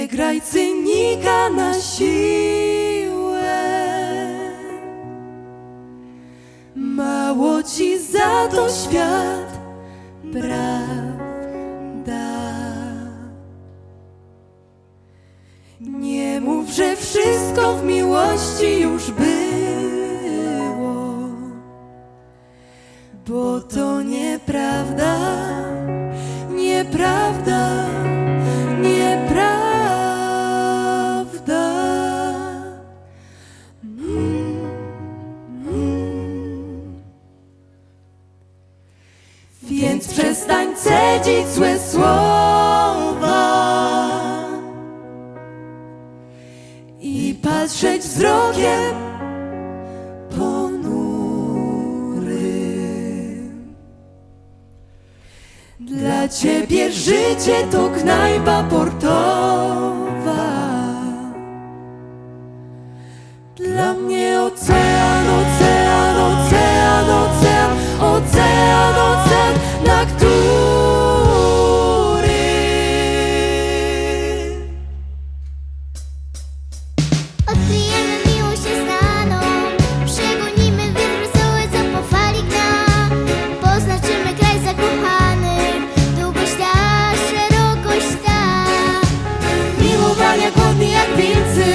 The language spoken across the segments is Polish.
Nie graj cynika na siłę. Mało ci za to świat prawda? Nie mów, że wszystko w miłości już było Bo to nieprawda, nieprawda, Więc przestań cedzić złe słowa i patrzeć wzrokiem ponurym. Dla ciebie życie to knajpa portowa. Dla mnie ocean, Miłowania głodni jak wilcy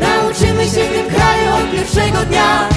Nauczymy się w tym kraju od pierwszego dnia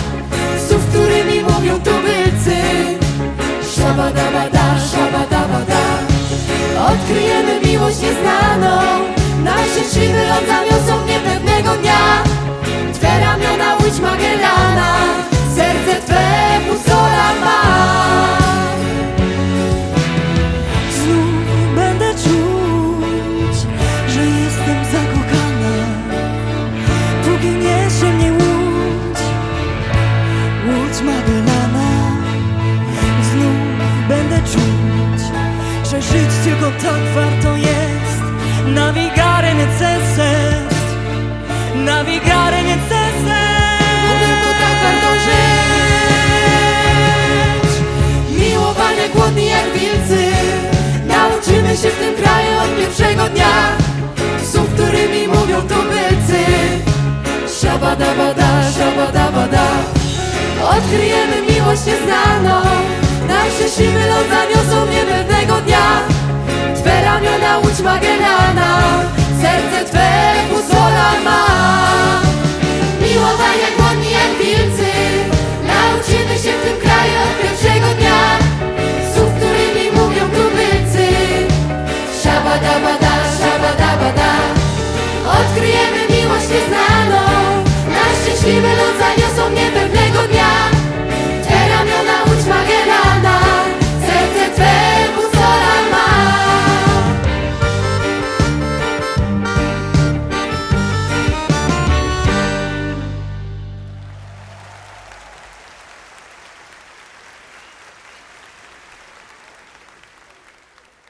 Się w tym kraju od pierwszego dnia. Słów, którymi mówią tubylcy Szabadabada, szabadabada. Odkryjemy miłość nieznaną. Nasz szczęśliwy los